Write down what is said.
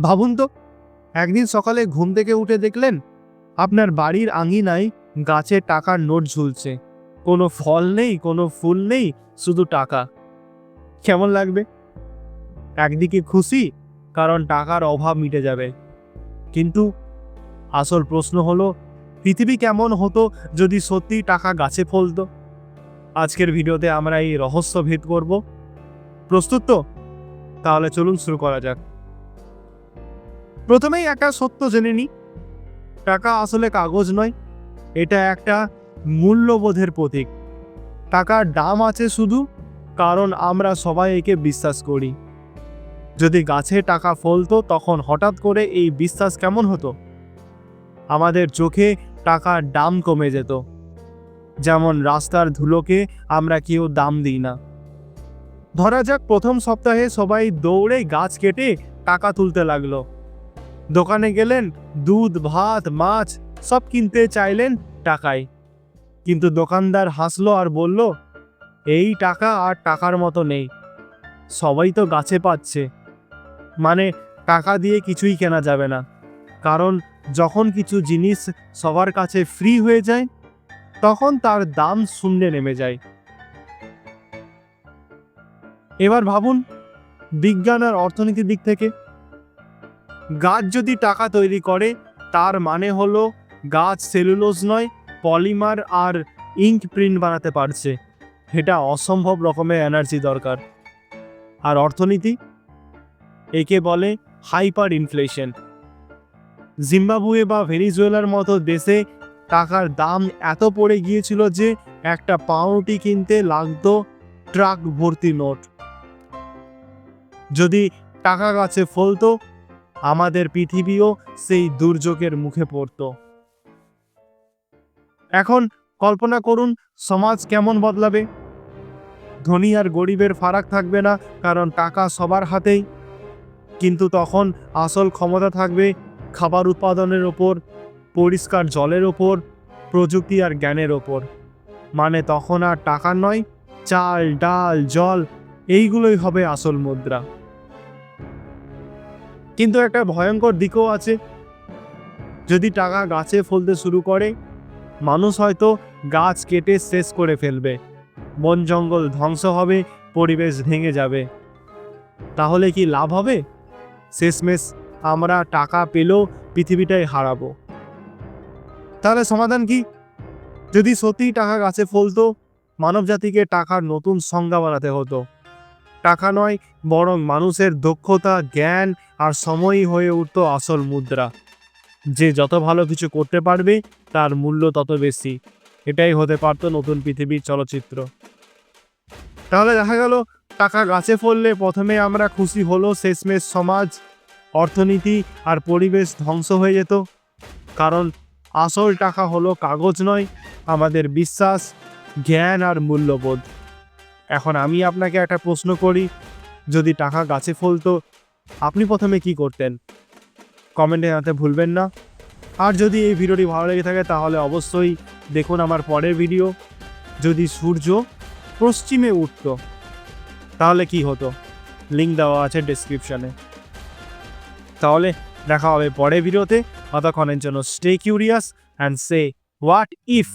ভাবুন তো, একদিন সকালে ঘুম থেকে উঠে দেখলেন আপনার বাড়ির আঙিনায় গাছে টাকার নোট ঝুলছে। কোনো ফল নেই, কোনো ফুল নেই, শুধু টাকা। কেমন লাগবে? একদিকে খুশি, কারণ টাকার অভাব মিটে যাবে। কিন্তু আসল প্রশ্ন হলো, পৃথিবী কেমন হতো যদি সত্যি টাকা গাছে ফলতো? আজকের ভিডিওতে আমরা এই রহস্য ভেদ করব। প্রস্তুত তো? তাহলে চলুন শুরু করা যাক। প্রথমেই একটা সত্য জেনে নিই টাকা আসলে কাগজ নয়, এটা একটা মূল্যবোধের প্রতীক। টাকার দাম আছে শুধু কারণ আমরা সবাই একে বিশ্বাস করি। যদি গাছে টাকা ফলতো তখন হঠাৎ করে এই বিশ্বাস কেমন হতো? আমাদের চোখে টাকার দাম কমে যেত। যেমন রাস্তার ধুলোকে আমরা কেউ দাম দিই না। ধরা যাক প্রথম সপ্তাহে সবাই দৌড়ে গাছ কেটে টাকা তুলতে লাগল। দোকানে গেলেন, দুধ, ভাত, মাছ, সব কিনতে চাইলেন টাকায়। কিন্তু দোকানদার হাসলো আর বলল, এই টাকা আর টাকার মতো নেই। সবাই তো গাছে পাচ্ছে। মানে টাকা দিয়ে কিছুই কেনা যাবে না। কারণ যখন কিছু জিনিস সবার কাছে ফ্রি হয়ে যায়, তখন তার দাম শূন্যে নেমে যায়। এবার ভাবুন, বিজ্ঞান আর অর্থনীতির দিক থেকে গাছ যদি টাকা তৈরি করে, তার মানে হলো গাছ সেলুলোজ নয়, পলিমার আর ইঙ্ক প্রিন্ট বানাতে পারছে। এটা অসম্ভব রকমের এনার্জি দরকার। আর অর্থনীতি? একে বলে হাইপার ইনফ্লেশন জিম্বাবুয়ে বা ভেনিজুয়েলার মতো দেশে টাকার দাম এত পড়ে গিয়েছিল যে একটা পাউরুটি কিনতে লাগতো ট্রাক ভর্তি নোট। যদি টাকা গাছে ফলতো আমাদের পৃথিবীও সেই দুর্যোগের মুখে পড়ত। এখন কল্পনা করুন, সমাজ কেমন বদলাবে? ধনী আর গরিবের ফারাক থাকবে না কারণ টাকা সবার হাতেই। কিন্তু তখন আসল ক্ষমতা থাকবে খাবার উৎপাদনের ওপর, পরিষ্কার জলের ওপর, প্রযুক্তি আর জ্ঞানের ওপর। মানে তখন আর টাকা নয়, চাল, ডাল, জল, এইগুলোই হবে আসল মুদ্রা। কিন্তু একটা ভয়ঙ্কর দিকও আছে। যদি টাকা গাছে ফলতে শুরু করে, মানুষ হয়তো গাছ কেটে শেষ করে ফেলবে। বন জঙ্গল ধ্বংস হবে, পরিবেশ ভেঙে যাবে। তাহলে কি লাভ হবে? শেষমেশ আমরা টাকা পেলেও পৃথিবীটাই হারাবো। তাহলে সমাধান কি? যদি সত্যিই টাকা গাছে ফলতো, মানবজাতিকে টাকার নতুন সংজ্ঞা বানাতে হতো। টাকা নয়, বরং মানুষের দক্ষতা, জ্ঞান আর সময়ই হয়ে উঠতো আসল মুদ্রা। যে যত ভালো কিছু করতে পারবে, তার মূল্য তত বেশি। এটাই হতে পারতো নতুন পৃথিবীর চলচ্চিত্র। তাহলে দেখা গেল, টাকা গাছে ফললে প্রথমে আমরা খুশি হলো শেষমেশ সমাজ, অর্থনীতি আর পরিবেশ ধ্বংস হয়ে যেত। কারণ আসল টাকা হলো কাগজ নয়, আমাদের বিশ্বাস, জ্ঞান আর মূল্যবোধ। এখন আমি আপনাকে একটা প্রশ্ন করি, যদি টাকা গাছে ফলতো, আপনি প্রথমে কি করতেন? কমেন্টে জানাতে ভুলবেন না। আর যদি এই ভিডিওটি ভালো লেগে থাকে, তাহলে অবশ্যই দেখুন আমার পরের ভিডিও যদি সূর্য পশ্চিমে উঠত, তাহলে কি হতো? লিঙ্ক দেওয়া আছে ডেসক্রিপশনে তাহলে দেখা হবে পরের ভিডিওতে ততক্ষণের জন্য stay curious and say what if